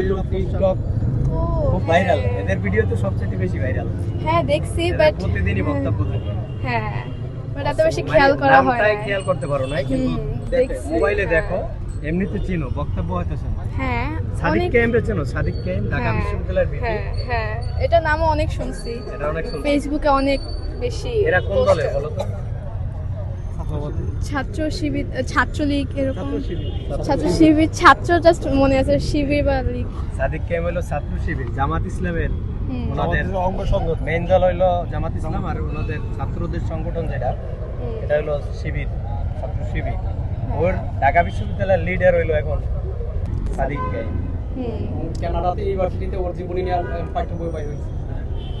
YouTube TikTok খুব viral এদের video তো সবচেয়ে বেশি ভাইরাল হ্যাঁ দেখছি বাট প্রতিদিনই বক্তব্য থাকে। হ্যাঁ বাট এত বেশি খেয়াল করা হয় না খেয়াল করতে পারো না কিন্তু হুম, দেখো, দেখছি, মোবাইলে। দেখো এমনিতে চিনো বক্তব্য হয়তো শোনো হ্যাঁ সাদিক কেএম রে চেনো? সাদিক কেএম ঢাকা বিশ্ববিদ্যালয়ের ভিপি হ্যাঁ এটা নামও অনেক শুনছি। এটা অনেক শুনছি। ফেসবুকে অনেক বেশি এরা কোন দলে বলো তো? ছাত্র শিবির ছাত্রলীগ এরকম? ছাত্র শিবির ছাত্র জাস্ট মনে আছে শিবির বা লীগ। সাদিক হলো ছাত্র শিবির জামাত ইসলামের ওনাদের অঙ্গ সংগঠন। মেইন দল হইল জামাত ইসলাম আর ওনাদের ছাত্রদের সংগঠন যেটা এটা হলো শিবির ছাত্র শিবির। ওর ঢাকা বিশ্ববিদ্যালয়ের লিডার হইল এখন সাদিক হুম। কানাডাতে ইউনিভার্সিটিতে ওর জীবনী নিয়ে পাঠ্য বই বাইর হয়েছে।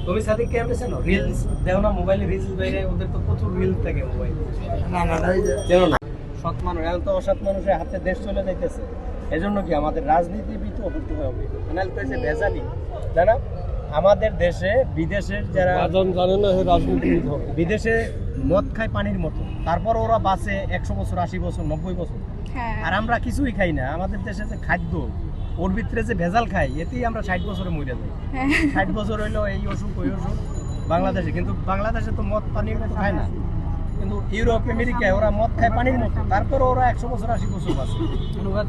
তুমি সাদিক চেনো রিলস দেখো না মোবাইলে রিলস বাইরে ওদের তো প্রচুর রিলস থাকে মোবাইলে না না না চেনো না। সৎ মানুষ এখন তো অসৎ মানুষের হাতে দেশ চলে যাইতেছে। এজন্য কি আমাদের হতে হবে? নাহলে তো যে ভেজালি। তাই না আমাদের দেশে বিদেশের যারা জানে না রাজনীতিবিদ বিদেশে মদ খায় পানির মতো। তারপর ওরা বাঁচে একশো বছর আশি বছর নব্বই বছর। হ্যাঁ। আর আমরা কিছুই খাই না। আমাদের দেশে যে খাদ্য ওর ভিতরে যে ভেজাল খাই এতেই আমরা ষাট বছরে মরে যাই। হ্যাঁ। ষাট বছর হইল এই অসুখ ওই অসুখ বাংলাদেশে। কিন্তু বাংলাদেশে তো মদ পানি মতো খায় না। কিন্তু ইউরোপ আমেরিকায় ওরা মদ খায় পানির মতো। তারপরে ওরা একশো বছর আশি বছর বাঁচে।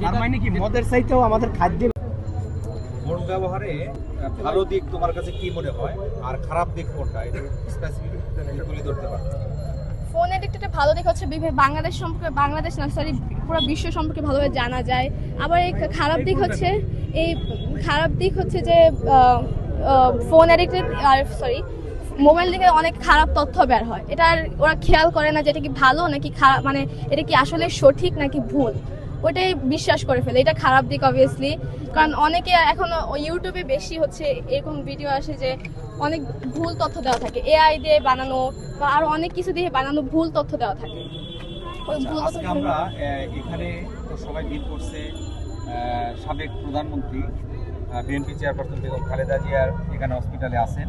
তার মানে কি মদের চাইতেও আমাদের খাদ্য ফোন ব্যবহারে ভালো দিক তোমার কাছে কি মনে হয়? আর খারাপ দিক কোনটা? এটা স্পেসিফিক তুলে ধরতে পারো। ফোন এডিক্টেড ভালো দিক হচ্ছে বাংলাদেশ সম্পর্কে, বাংলাদেশ না সরি পুরো বিশ্ব সম্পর্কে ভালোভাবে জানা যায়। আবার এই খারাপ দিক হচ্ছে, এই খারাপ দিক হচ্ছে যে ফোন এডিক্টেড আর সরি মোবাইল থেকে অনেক খারাপ তথ্য বের হয়। এটা ওরা খেয়াল করে না যে এটা কি ভালো নাকি খারাপ মানে এটা কি আসলে সঠিক নাকি ভুল। ওটাই বিশ্বাস করে ফেলে। এটা খারাপ দিক অবভিয়াসলি কারণ অনেকে এখন ইউটিউবে বেশি হচ্ছে এরকম ভিডিও আসে যে অনেক ভুল তথ্য দেওয়া থাকে। এআই দিয়ে বানানো বা আরও অনেক কিছু দিয়ে বানানো ভুল তথ্য দেওয়া থাকে। আজকে আমরা এখানে তো সবাই ভিড় করছে সাবেক প্রধানমন্ত্রী বিএনপি চেয়ারপারসন বেগম খালেদা জিয়ার এখানে হসপিটালে আছেন।